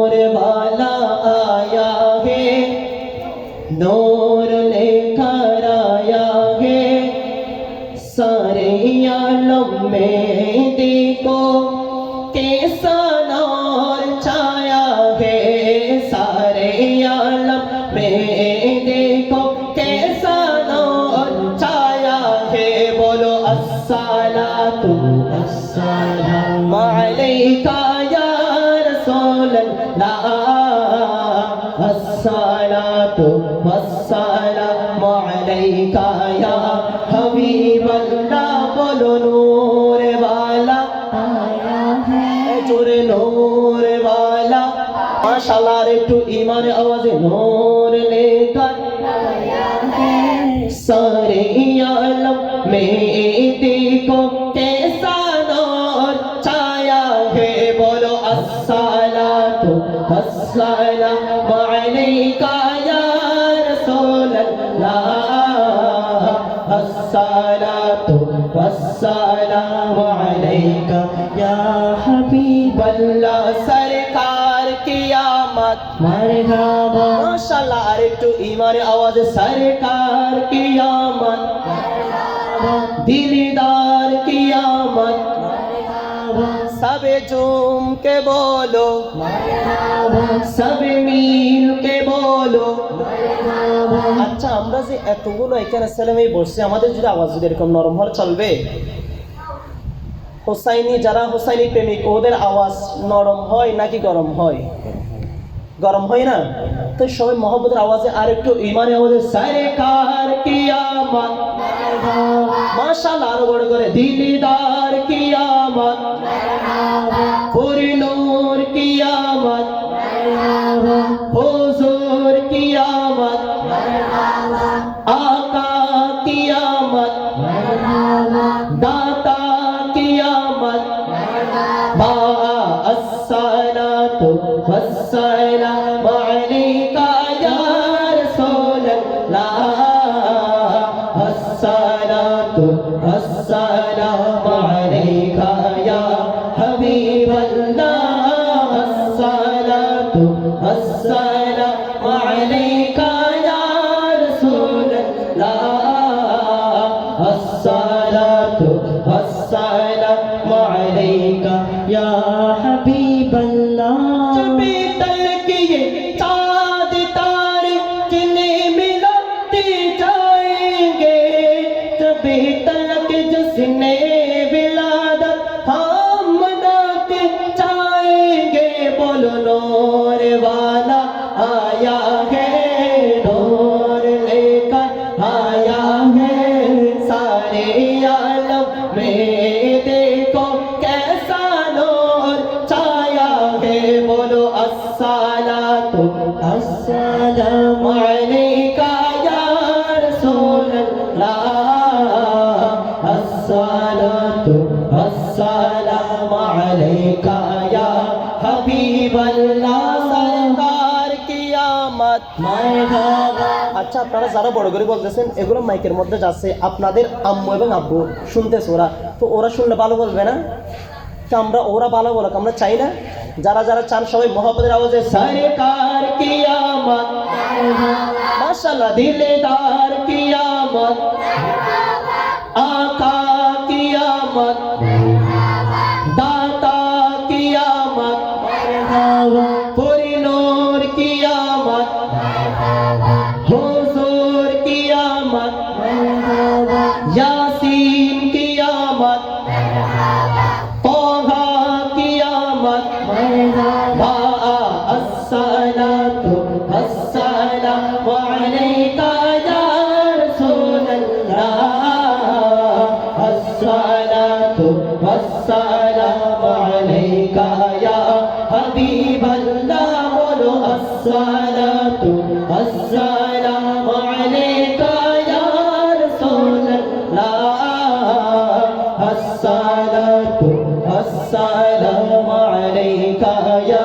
नूर वाला आया है नूर लेकर आया है सारे आलम में देखो कैसा नूर छाया है सारे आलम में देखो कैसा नूर छाया है बोलो अस्सलातु अस्सलाम अलैका الصلاة والسلام عليك يا حبيب الله بولو نور والا জোরে নূর ওয়ালা মাশাআল্লাহ একটু ইমানের আওয়াজে নূর লেকার সারে আলম মে वस्सलाम अलैका या रसूल अल्लाह अस्सलातु वस्सलाम अलैका या हबीब अल्लाह सरकार कियामत मरहबा माशाल्लाह আর একটু ইমানের আওয়াজে সরকার কিয়ামত দিলদার কিয়ামত সবে ঝুম কে বলো আচ্ছা আমরা যে এতগুলো এখানে ছেলেমেয়ে বসছি, আমাদের যদি আওয়াজ যদি এরকম নরম হলে চলবে? হোসাইনি, যারা হোসাইনি প্রেমিক, ওদের আওয়াজ নরম হয় নাকি গরম হয়? গরম হয় না? তো সবাই মহব্বতের আওয়াজে আর একটু ইমানের আওয়াজে, সরকার কিয়ামত। মাশাআল্লাহ, আরও বড় করে, দিলদার কিয়ামত। दाता कियामत बा अस्सलातु वस्सलाम अलैका या रसूल अल्लाह अस्सलातु वस्सलाम अलैका या हबीब अल्लाह जबे तलक ये चाँद तारे किले मिलाते जाएँगे, जबे तलक जिसने विलादत हम मनाते जाएँगे, बोलो नोर वाला आया है, नोर लेकर आया है, सारे आलम में। আচ্ছা আপনারা যারা বড় করে বলতেছেন এগুলো মাইকের মধ্যে যাচ্ছে আপনাদের আম্মু এবং আব্বু শুনতেছে ওরা। তো ওরা শুনলে ভালো বলবে না? তো আমরা ওরা ভালো বলক আমরা চাই না? যারা যারা চান সবাই মহাপদের আওয়াজে সরকার কিয়ামত। মাশাআল্লাহ, দিলদার কিয়ামত। আকা কিয়ামত। দাতা কিয়ামত। পরিনোর কিয়ামত। হুজুর হাবিব আল্লাহ বলো আসসালাতু আসসালামু আলাইকা ইয়া রাসূলুল্লাহ আসসালাতু আসসালামু আলাইকা ইয়া